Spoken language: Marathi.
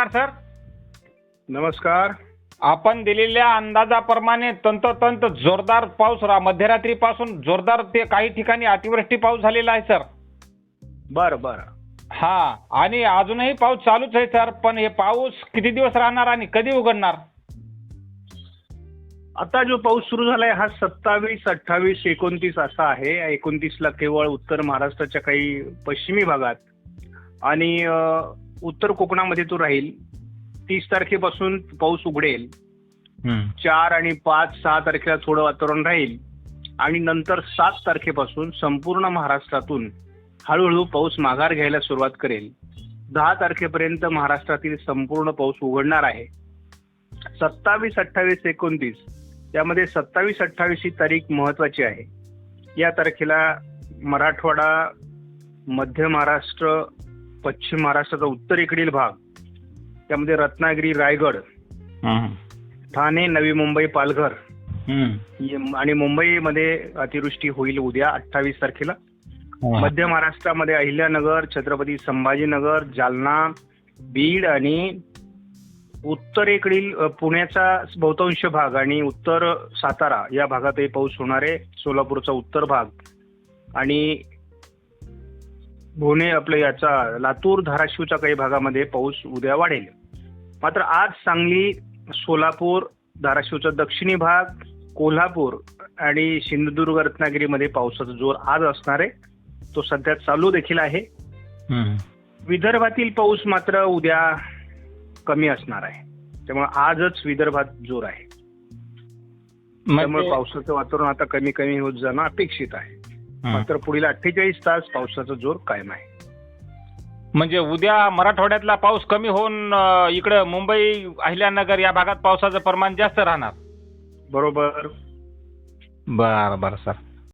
नमस्कार सर. नमस्कार. आपण दिलेल्या अंदाजाप्रमाणे तंतोतंत जोरदार पाऊस रा मध्यरात्रीपासून जोरदार ते काही ठिकाणी अतिवृष्टी पाऊस झालेला आहे सर. बर बर. हा आणि अजूनही पाऊस चालूच आहे सर पण हे पाऊस किती दिवस राहणार आणि कधी उघडणार? आता जो पाऊस सुरू झालाय हा सत्तावीस अठ्ठावीस एकोणतीस असा आहे. एकोणतीसला केवळ उत्तर महाराष्ट्राच्या काही पश्चिमी भागात. आणि अ, उत्तर कोकणामध्ये तो राहील. तीस तारखेपासून पाऊस उघडेल. चार आणि पाच सहा तारखेला थोडं वातावरण राहील. आणि नंतर सात तारखेपासून संपूर्ण महाराष्ट्रातून हळूहळू पाऊस माघार घ्यायला सुरुवात करेल. दहा तारखेपर्यंत महाराष्ट्रातील संपूर्ण पाऊस उघडणार आहे. सत्तावीस अठ्ठावीस एकोणतीस यामध्ये सत्तावीस अठ्ठावीस ही तारीख महत्वाची आहे. या तारखेला मराठवाडा मध्य महाराष्ट्र पश्चिम महाराष्ट्राचा उत्तरेकडील भाग त्यामध्ये रत्नागिरी रायगड ठाणे नवी मुंबई पालघर. ये- आणि मुंबईमध्ये अतिवृष्टी होईल उद्या अठ्ठावीस तारखेला. मध्य महाराष्ट्रामध्ये अहिल्यानगर छत्रपती संभाजीनगर जालना बीड आणि उत्तरेकडील पुण्याचा बहुतांश भाग आणि उत्तर सातारा या भागातही पाऊस होणार आहे. सोलापूरचा उत्तर भाग आणि पुणे आपलं याचा लातूर धाराशिवच्या काही भागामध्ये पाऊस उद्या वाढेल. मात्र आज सांगली सोलापूर धाराशिवचा दक्षिणी भाग कोल्हापूर आणि सिंधुदुर्ग रत्नागिरीमध्ये पावसाचा जोर आज असणार आहे. तो सध्या चालू देखील आहे. विदर्भातील पाऊस मात्र उद्या कमी असणार आहे. त्यामुळे आजच विदर्भात जोर आहे. त्यामुळे म्हणजे पावसाचं वातावरण आता कमी कमी होत जाणं अपेक्षित आहे. मात्र पुढील अठ्ठेचाळीस तास पावसाचा जोर कायम आहे. म्हणजे उद्या मराठवाड्यातला पाऊस कमी होऊन इकडं मुंबई अहिल्यानगर या भागात पावसाचं प्रमाण जास्त राहणार. बरोबर. बरं बरं सर.